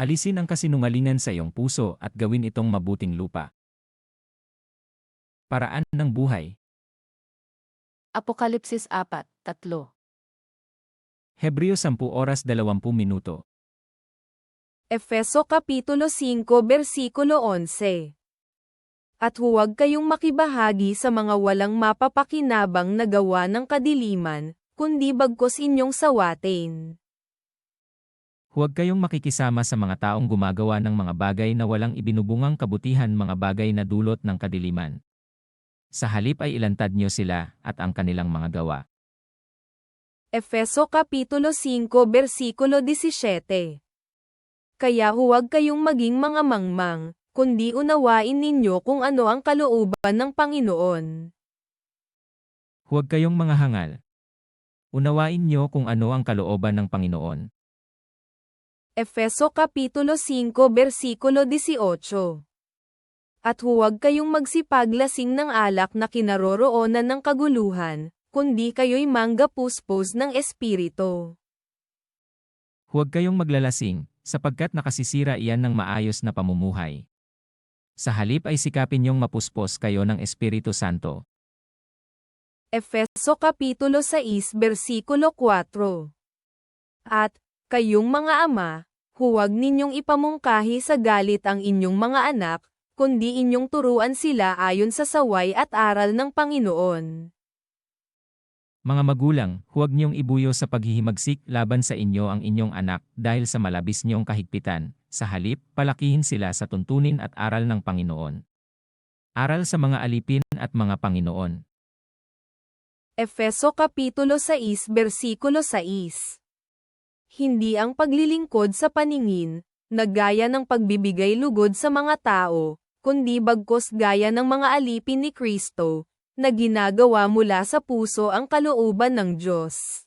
Alisin ang kasinungalingan sa iyong puso at gawin itong mabuting lupa. Paraan ng buhay. Apokalipsis 4, 3. Hebreo 10 oras 20 minuto. Efeso Kapitulo 5 Versikulo 11 At huwag kayong makibahagi sa mga walang mapapakinabang na gawa ng kadiliman, kundi bagkos inyong sawatin. Huwag kayong makikisama sa mga taong gumagawa ng mga bagay na walang ibinubungang kabutihan mga bagay na dulot ng kadiliman. Sa halip ay ilantad niyo sila at ang kanilang mga gawa. Efeso Kapitulo 5 Versikulo 17 Kaya huwag kayong maging mga mangmang, kundi unawain ninyo kung ano ang kalooban ng Panginoon. Huwag kayong mga hangal. Unawain niyo kung ano ang kalooban ng Panginoon. Efeso Kapitulo 5 Versikulo 18 At huwag kayong magsipaglasing ng alak na kinaroroonan ng kaguluhan, kundi kayo'y manggapuspos ng Espiritu. Huwag kayong maglalasing, sapagkat nakasisira iyan ng maayos na pamumuhay. Sa halip ay sikapin niyong mapuspos kayo ng Espiritu Santo. Efeso Kapitulo 6 Versikulo 4 At, kayong mga ama, huwag ninyong ipamungkahi sa galit ang inyong mga anak, kundi inyong turuan sila ayon sa saway at aral ng Panginoon. Mga magulang, huwag niyong ibuyo sa paghihimagsik laban sa inyo ang inyong anak dahil sa malabis niyong kahigpitan. Sa halip, palakihin sila sa tuntunin at aral ng Panginoon. Aral sa mga alipin at mga Panginoon. Efeso Kapitulo 6 Versikulo 6 Hindi ang paglilingkod sa paningin, na gaya ng pagbibigay lugod sa mga tao, kundi bagkos gaya ng mga alipin ni Kristo, na ginagawa mula sa puso ang kalooban ng Diyos.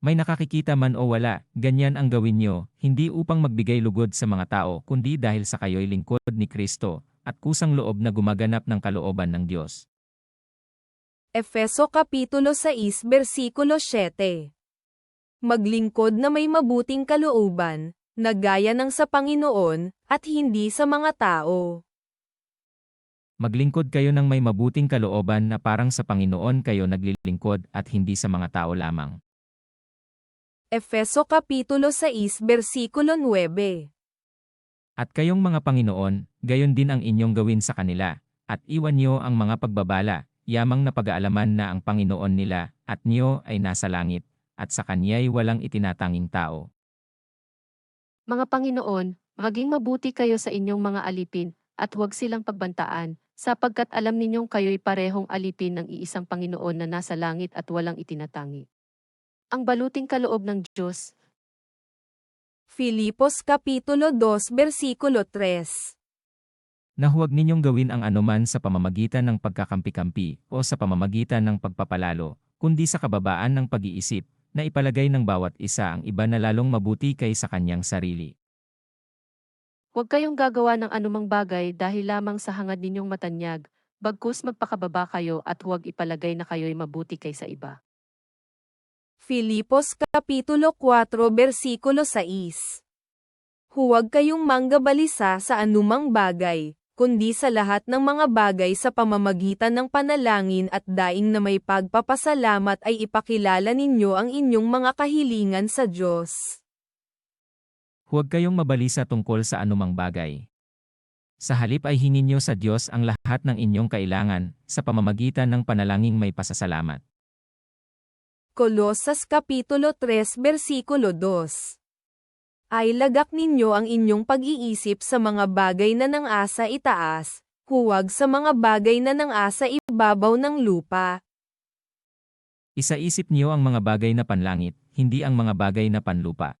May nakakikita man o wala, ganyan ang gawin niyo, hindi upang magbigay lugod sa mga tao kundi dahil sa kayo'y lingkod ni Kristo, at kusang loob na gumaganap ng kalooban ng Diyos. Efeso Kapitulo 6 Versikulo 7 Maglingkod na may mabuting kalooban, na gaya ng sa Panginoon, at hindi sa mga tao. Maglingkod kayo ng may mabuting kalooban na parang sa Panginoon kayo naglilingkod at hindi sa mga tao lamang. Efeso Kapitulo 6 Versikulo 9 At kayong mga Panginoon, gayon din ang inyong gawin sa kanila, at iwan niyo ang mga pagbabala, yamang na pag-aalaman na ang Panginoon nila, at niyo ay nasa langit, at sa Kanya'y walang itinatanging tao. Mga Panginoon, maging mabuti kayo sa inyong mga alipin, at huwag silang pagbantaan, sapagkat alam ninyong kayo'y parehong alipin ng iisang Panginoon na nasa langit at walang itinatangi. Ang baluting kaloob ng Diyos, Filipos Kapitulo 2 Versikulo 3 Na huwag ninyong gawin ang anuman sa pamamagitan ng pagkakampi-kampi o sa pamamagitan ng pagpapalalo, kundi sa kababaan ng pag-iisip, na ipalagay ng bawat isa ang iba na lalong mabuti kaysa kanyang sarili. Huwag kayong gagawa ng anumang bagay dahil lamang sa hangad ninyong matanyag, bagkus magpakababa kayo at huwag ipalagay na kayo'y mabuti kaysa iba. Filipos Kapitulo 4 Versikulo 6 Huwag kayong manggabalisa sa anumang bagay, kundi sa lahat ng mga bagay sa pamamagitan ng panalangin at daing na may pagpapasalamat ay ipakilala ninyo ang inyong mga kahilingan sa Diyos. Huwag kayong mabalisa tungkol sa anumang bagay. Sa halip ay hininyo sa Diyos ang lahat ng inyong kailangan sa pamamagitan ng panalangin may pasasalamat. Kolosas Kapitulo 3 Versikulo 2 Ay lagak ninyo ang inyong pag-iisip sa mga bagay na nang asa itaas, huwag sa mga bagay na nang asa ibabaw ng lupa. Isaisip niyo ang mga bagay na panlangit, hindi ang mga bagay na panlupa.